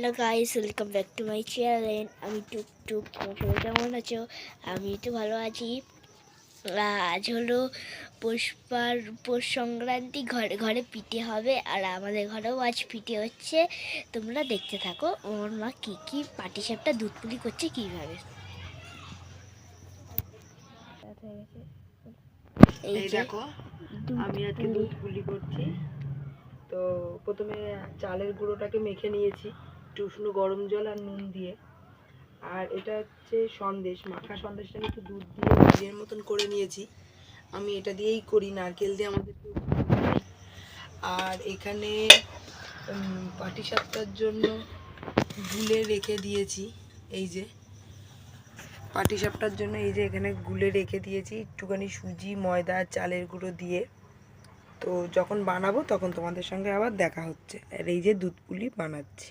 Hello guys welcome back to my channel আমি টুকটুক তোমার সবাই কেমন আছো? আমি তো ভালো আছি। আজ হলো পুষ্পার পৌষ সংক্রান্তি। ঘরে ঘরে পিঠে হবে আর আমাদের ঘরেও আজ পিঠে হচ্ছে। তোমরা দেখতে থাকো ওর মা কী কী পাটি সাপটা দুধ পুলি করছে কীভাবে। এই দেখো আমি আজকে দুধ পুলি করছি। তো প্রথমে চালের গুঁড়োটাকে মেখে নিয়েছি। একটু উষ্ণ গরম জল আর নুন দিয়ে। আর এটা হচ্ছে সন্দেশ, মাখা সন্দেশটা আমি একটু দুধ দিয়ে ঘিয়ের মতন করে নিয়েছি। আমি এটা দিয়েই করি, নারকেল দিয়ে আমাদের আর এখানে পাটি সাপটার জন্য গুলে রেখে দিয়েছি, এই যে। পাটি সাপটার জন্য এই যে এখানে গুলে রেখে দিয়েছি, একটুখানি সুজি, ময়দা, চালের গুঁড়ো দিয়ে। তো যখন বানাবো তখন তোমাদের সঙ্গে আবার দেখা হচ্ছে। আর এই যে দুধ পুলি বানাচ্ছি।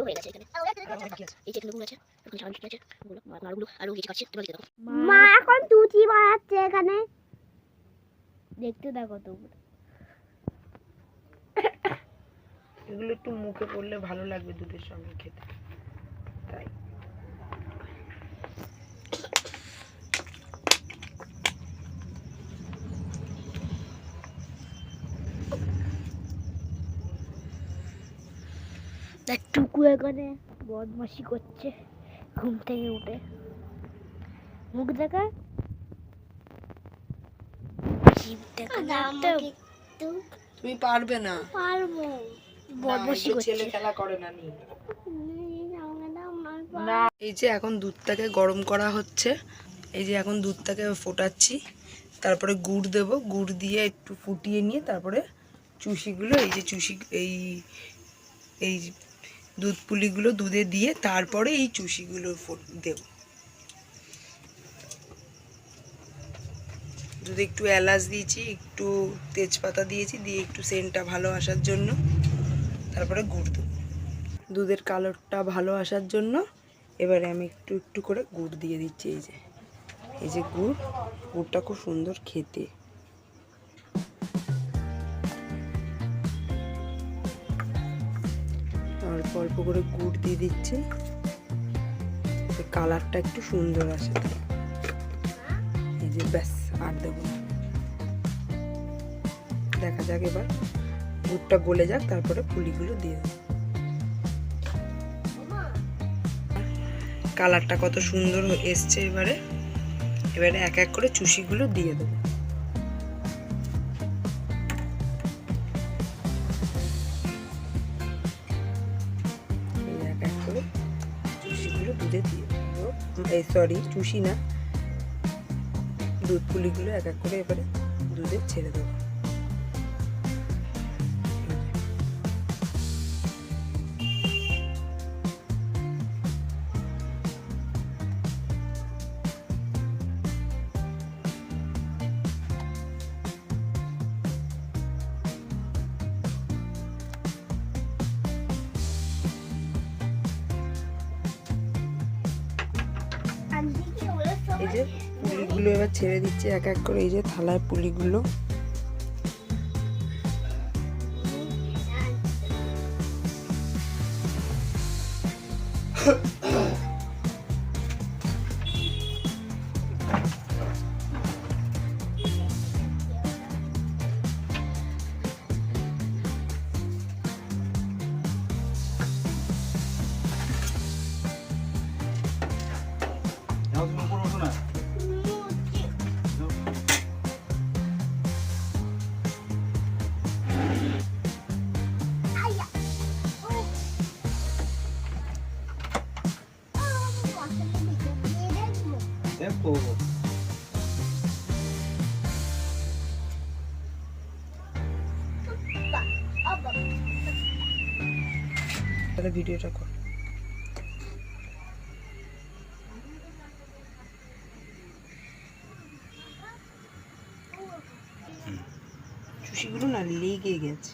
হয়ে গেছে এখানে এই যে এগুলো আছে এখন চাল আছে ওগুলো মারগুলো আরও কিছু কাটছে তোমরা দেখতে থাকো মা এখন তুচি বানাচ্ছে এখানে। দেখতে থাকো তোমরা এগুলো একটু মুখে পড়লে ভালো লাগবে দুধের সঙ্গে খেতে। তাই। দেখ টুকু এখানে বদমাসি করছে ঘুম থেকে উঠে। মুখ দেখা? না তুমি পারবে না। পারব। বদমাসি করছে। ছেলে খেলা করে না। না এই যে এখন দুধটাকে গরম করা হচ্ছে এই যে এখন দুধটাকে ফোটাচ্ছি। তারপরে গুড় দেব গুড় দিয়ে একটু ফুটিয়ে নিয়ে তারপরে চুষিগুলো এই যে চুষি এই এই দুধ পুলিগুলো দুধে দিয়ে তারপরে এই চুষিগুলো দেব। দুধে একটু এলাচ দিয়েছি, একটু তেজপাতা দিয়েছি, দিয়ে একটু সেন্টটা ভালো আসার জন্য। তারপরে গুড় দেবো। দুধের কালারটা ভালো আসার জন্য এবারে আমি একটু একটু করে গুড় দিয়ে দিচ্ছি, এই যে এই যে গুড়। গুড়টা খুব সুন্দর খেতে। অল্প অল্প করে গুড় দিয়ে দিচ্ছি। কালারটা একটু সুন্দর আসে। এই যে ব্যাস, আর দেবো দেখা যাক এবার দুধটা গলে যাক, তারপরে পুলিগুলো দিয়ে দেবো। কালারটা কত সুন্দর এসছে এবারে। এবারে এক এক করে চুষিগুলো দিয়ে দেবো। এই সরি চুষি না। দুধ পুলিগুলো এক এক করে এবারে দুধে ছেড়ে দেবো। যে পুলিগুলো এবার ছেড়ে দিচ্ছি এক এক করে এই যে থালায় পুলিগুলো। দেখব tempo. তাহলে ভিডিওটা কর চুষিগুলো না লেগে গেছে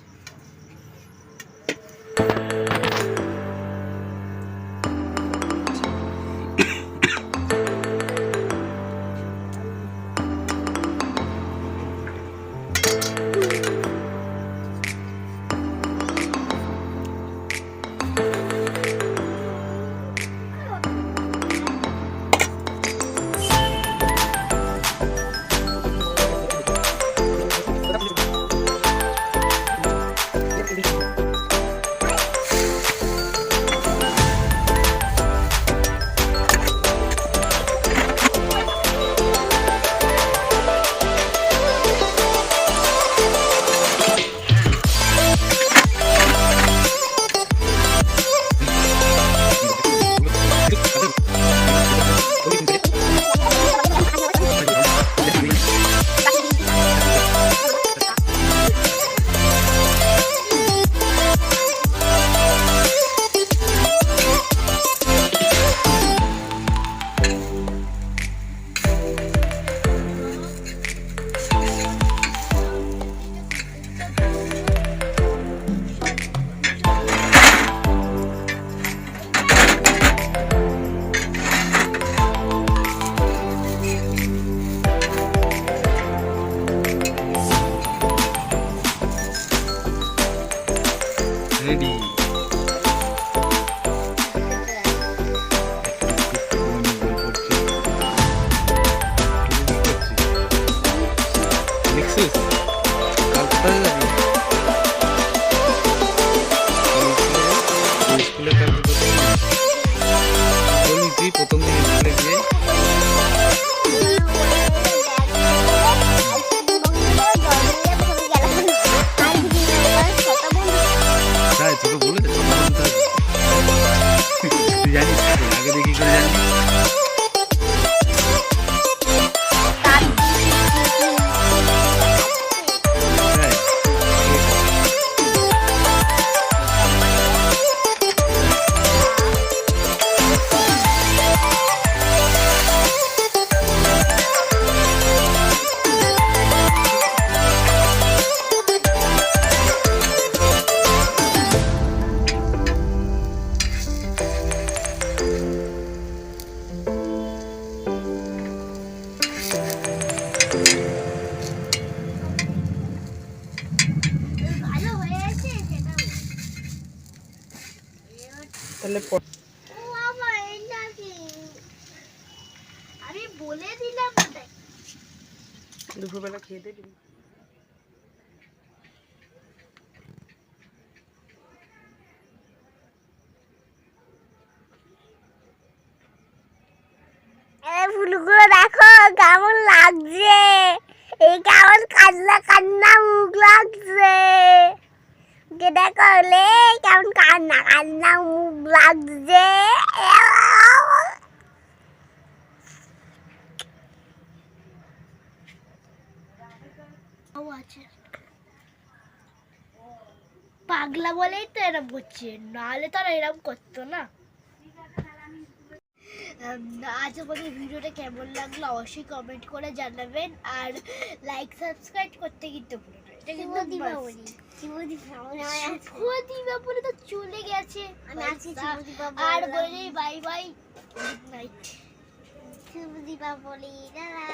তাহলে দুপুরবেলা খেয়ে দেবি ফুলগুলো দেখো কেমন লাগছে? এই কেমন কান্না কান্না মুখ লাগছে। করলে কেমন কান্না? কান্না মুখ লাগছে। পাগলা বলেই তো এরম করছে নাহলে তো এরম করতো না। আজ আমাদের ভিডিওটা কেমন লাগল অবশ্যই কমেন্ট করে জানাবেন, আর লাইক সাবস্ক্রাইব করতে কিন্তু ভুলো না। এটা কিন্তু দীপাবলি শুভ দীপাবলি তো চলে গেছে। আমি আজকে শুভ দীপাবলি আর বলি বাই বাই। গুড নাইট শুভ দীপাবলি দাদা